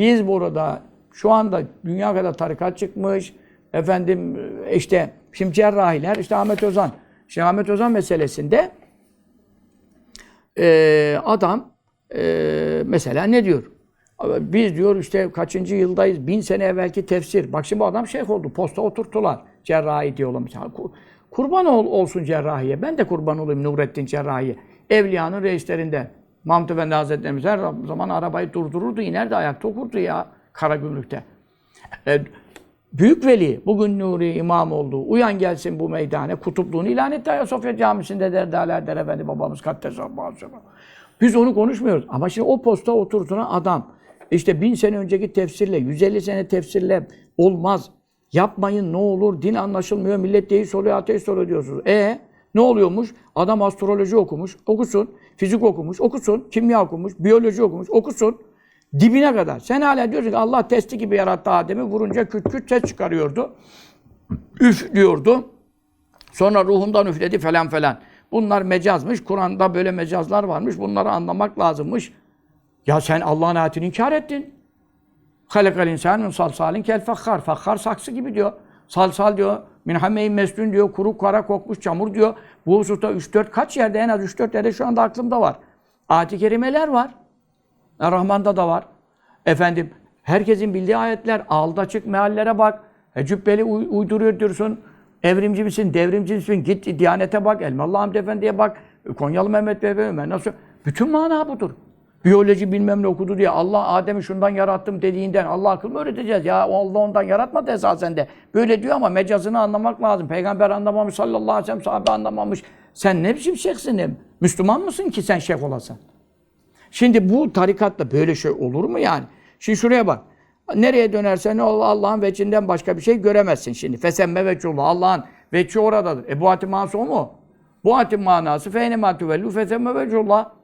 biz burada şu anda dünya kadar tarikat çıkmış. Efendim işte şimdi cerrahiler işte Ahmet Özan. Şimdi Ahmet Özan meselesinde e, adam e, mesela ne diyor? Biz diyor işte kaçıncı yıldayız? Bin sene evvelki tefsir. Bak şimdi bu adam şeyh oldu. Posta oturttular. Cerrahi diyorlar. Kurban ol, olsun cerrahiye. Ben de kurban olayım Nurettin Cerrahi'ye. Evliyanın reislerinden. Mahmut Efendi Hazretlerimiz her zaman arabayı durdururdu, inerdi, ayakta okurdu ya Karagümrük'te. E, Büyük veli, bugün Nuri imam oldu. Uyan gelsin bu meydane. Kutupluğunu ilan etti Ayasofya Camisi'nde derdi Alaeddin Efendi babamız Kaddesallâhu Biz onu konuşmuyoruz. Ama şimdi o posta oturtulan adam, işte bin sene önceki tefsirle, 150 sene tefsirle olmaz. Yapmayın ne olur, din anlaşılmıyor, millet deist oluyor, ateist oluyor diyorsunuz. E ne oluyormuş? Adam astroloji okumuş, okusun. Fizik okumuş, okusun. Kimya okumuş, biyoloji okumuş, okusun. Dibine kadar. Sen hala diyorsun ki Allah testi gibi yarattı Adem'i. Vurunca küt küt ses çıkarıyordu. Üf diyordu. Sonra ruhundan üfledi falan falan. Bunlar mecazmış. Kur'an'da böyle mecazlar varmış. Bunları anlamak lazımmış. Ya sen Allah'ın ayetini inkar ettin. Halakal insan salsalin kel fakhar. Fakhar saksı gibi diyor. Salsal diyor. Min hameyin mesnun diyor. Kuru kara kokmuş çamur diyor. Bu hususta 3-4 kaç yerde en az 3-4 yerde şu anda aklımda var. Ayet-i kerimeler var. Rahman'da da var. Efendim herkesin bildiği ayetler. Ağılda açık meallere bak. E, cübbeli uy- uyduruyor diyorsun. Evrimci misin, devrimci misin? Git Diyanete bak, Elmalı Hamdi Efendi'ye bak. Konyalı Mehmet Bey, Ömer nasıl? Bütün mana budur. Biyoloji bilmem ne okudu diye Allah Adem'i şundan yarattım dediğinden Allah akıl mı öğreteceğiz? Ya Allah ondan yaratmadı esasen de. Böyle diyor ama mecazını anlamak lazım. Peygamber anlamamış sallallahu aleyhi ve sellem, sahabe anlamamış. Sen ne biçim şeyhsin? Müslüman mısın ki sen şeyh olasın? Şimdi bu tarikatta böyle şey olur mu yani? Şimdi şuraya bak. Nereye dönersen Allah'ın vecinden başka bir şey göremezsin şimdi. Fesemme vecullah. Allah'ın veci oradadır. E bu o mu? Bu ayetin manası feyne ma tuvellu fesemme vecullah.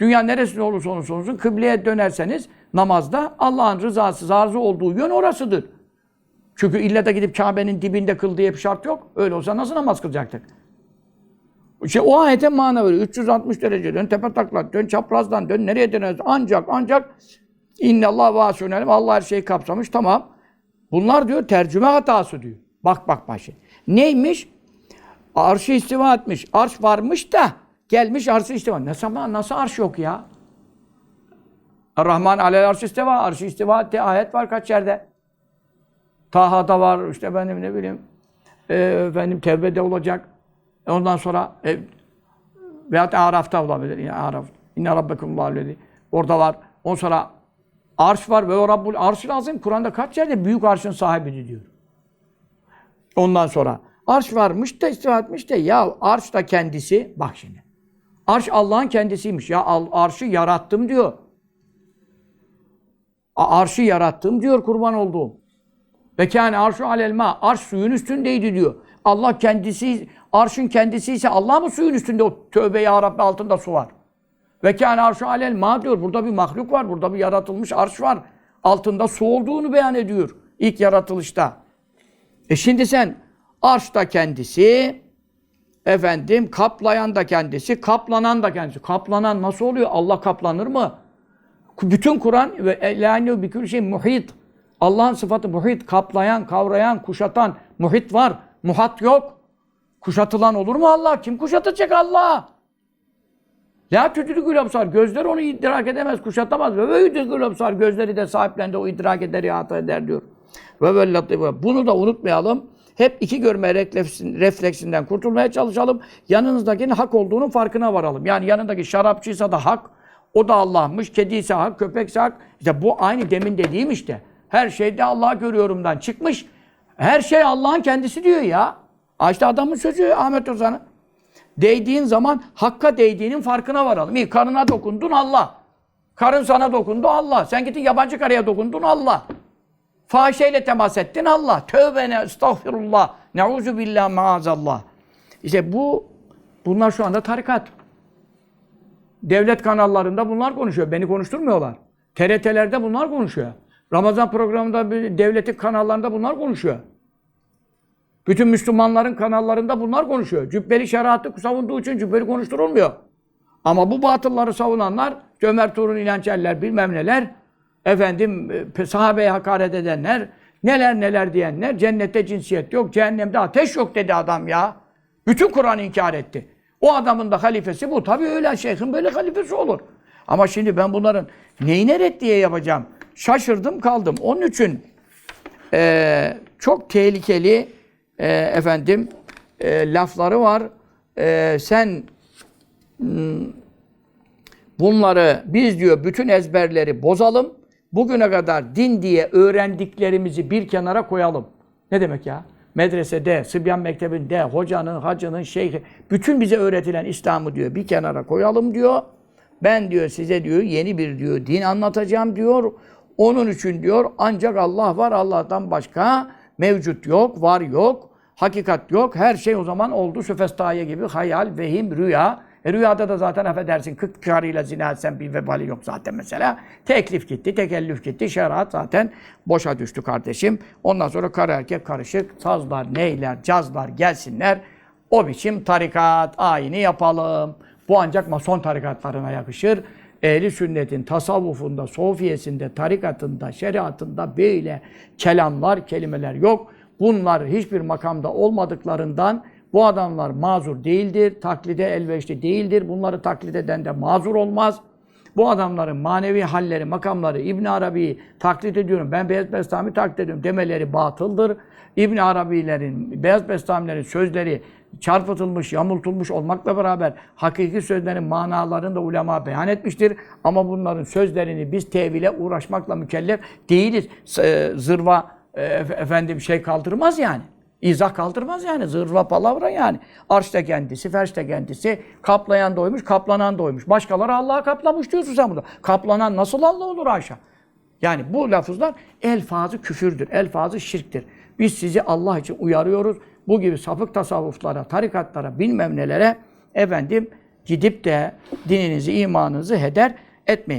Dünya neresinde olursa olursa olsun kıbleye dönerseniz namazda Allah'ın rızası, arzı olduğu yön orasıdır. Çünkü illa da gidip Kabe'nin dibinde kıl diye bir şart yok. Öyle olsa nasıl namaz kılacaktık? İşte o ayete mana veriyor. 360 derece dön, tepe takla, dön çaprazdan, dön nereye dönersin? Ancak, ancak innallah vasûn alim. Allah her şeyi kapsamış. Tamam. Bunlar diyor tercüme hatası diyor. Bak bak bak. Neymiş? Arşı istiva etmiş. Arş varmış da gelmiş arşı istiva. Nasıl, nasıl arş yok ya? Rahman alel arş istiva. Arşı istiva etti. Ayet var kaç yerde? Taha'da var. işte benim ne bileyim. E, efendim Tevbe'de olacak. E Ondan sonra e, veyahut Araf'ta olabilir. Yani Araf. İnne rabbekumullahu lezi. Orada var. Ondan sonra arş var ve o Rabbul arş lazım. Kur'an'da kaç yerde büyük arşın sahibi diyor. Ondan sonra arş varmış da istiva etmiş de ya arş da kendisi bak şimdi. Arş Allah'ın kendisiymiş. Ya arşı yarattım diyor. Arşı yarattım diyor kurban olduğum. Ve kâne arşu alel ma. Arş suyun üstündeydi diyor. Allah kendisi, arşın kendisi ise Allah mı suyun üstünde? O tövbe ya Rabbi altında su var. Ve kâne arşu alel ma diyor. Burada bir mahluk var. Burada bir yaratılmış arş var. Altında su olduğunu beyan ediyor. ilk yaratılışta. E şimdi sen arş da kendisi, efendim kaplayan da kendisi, kaplanan da kendisi. Kaplanan nasıl oluyor? Allah kaplanır mı? Bütün Kur'an ve elânehu bikül şey muhit. Allah'ın sıfatı muhit, kaplayan, kavrayan, kuşatan. Muhit var, muhat yok. Kuşatılan olur mu Allah? Kim kuşatacak Allah? La tüdrükül absar. Gözler onu idrak edemez, kuşatamaz. Ve ve yudrikül absar. Gözleri de sahiplendi, o idrak eder, ihata eder diyor. Ve ve. Bunu da unutmayalım. Hep iki görme refleksin- refleksinden kurtulmaya çalışalım. Yanınızdakinin hak olduğunun farkına varalım. Yani yanındaki şarapçıysa da hak, o da Allah'mış. Kediyse hak, köpekse hak. İşte bu aynı demin dediğim işte. Her şeyde Allah'ı görüyorumdan çıkmış. Her şey Allah'ın kendisi diyor ya. İşte adamın sözü Ahmet Ozan'ın. Değdiğin zaman hakka değdiğinin farkına varalım. İyi karına dokundun Allah. Karın sana dokundu Allah. Sen gittin yabancı karıya dokundun Allah. Fahişeyle temas ettin Allah. Tövbe ne estağfirullah. Neuzu billah maazallah. İşte bu bunlar şu anda tarikat. Devlet kanallarında bunlar konuşuyor. Beni konuşturmuyorlar. TRT'lerde bunlar konuşuyor. Ramazan programında devletin kanallarında bunlar konuşuyor. Bütün Müslümanların kanallarında bunlar konuşuyor. Cübbeli şeriatı savunduğu için cübbeli konuşturulmuyor. Ama bu batılları savunanlar, Ömer Tuğrul İnançerler bilmem neler, efendim e, sahabeye hakaret edenler, neler neler diyenler, cennette cinsiyet yok, cehennemde ateş yok dedi adam ya. Bütün Kur'an'ı inkar etti. O adamın da halifesi bu. Tabii öyle şeyhin böyle halifesi olur. Ama şimdi ben bunların neyine reddiye yapacağım? Şaşırdım kaldım. Onun için e, çok tehlikeli e, efendim e, lafları var. E, sen bunları biz diyor bütün ezberleri bozalım. Bugüne kadar din diye öğrendiklerimizi bir kenara koyalım. Ne demek ya? Medresede, Sıbyan Mektebi'nde, hocanın, hacının, şeyhi, bütün bize öğretilen İslam'ı diyor bir kenara koyalım diyor. Ben diyor size diyor yeni bir diyor din anlatacağım diyor. Onun için diyor ancak Allah var, Allah'tan başka mevcut yok, var yok, hakikat yok. Her şey o zaman oldu söfestaye gibi hayal, vehim, rüya. E rüyada da zaten affedersin 40 karıyla zina etsen bir vebali yok zaten mesela. Teklif gitti, tekellüf gitti, şeriat zaten boşa düştü kardeşim. Ondan sonra karı erkek karışık, sazlar, neyler, cazlar gelsinler. O biçim tarikat ayini yapalım. Bu ancak mason tarikatlarına yakışır. Ehli sünnetin tasavvufunda, sofiyesinde, tarikatında, şeriatında böyle kelamlar, kelimeler yok. Bunlar hiçbir makamda olmadıklarından bu adamlar mazur değildir, taklide elverişli değildir. Bunları taklit eden de mazur olmaz. Bu adamların manevi halleri, makamları İbn Arabi'yi taklit ediyorum. Ben Beyaz Bestami taklit ediyorum demeleri batıldır. İbn Arabilerin, Beyaz Bestamilerin sözleri çarpıtılmış, yamultulmuş olmakla beraber hakiki sözlerin manalarını da ulema beyan etmiştir. Ama bunların sözlerini biz tevile uğraşmakla mükellef değiliz. S- Zırva e, efendim şey kaldırmaz yani. İzah kaldırmaz yani. Zırva palavra yani. Arş da kendisi, ferş de kendisi. Kaplayan doymuş, kaplanan doymuş. Başkaları Allah'a kaplamış diyorsun sen burada. Kaplanan nasıl Allah olur Ayşe? Yani bu lafızlar elfazı küfürdür, elfazı şirktir. Biz sizi Allah için uyarıyoruz. Bu gibi sapık tasavvuflara, tarikatlara, bilmem nelere efendim gidip de dininizi, imanınızı heder etmeyin.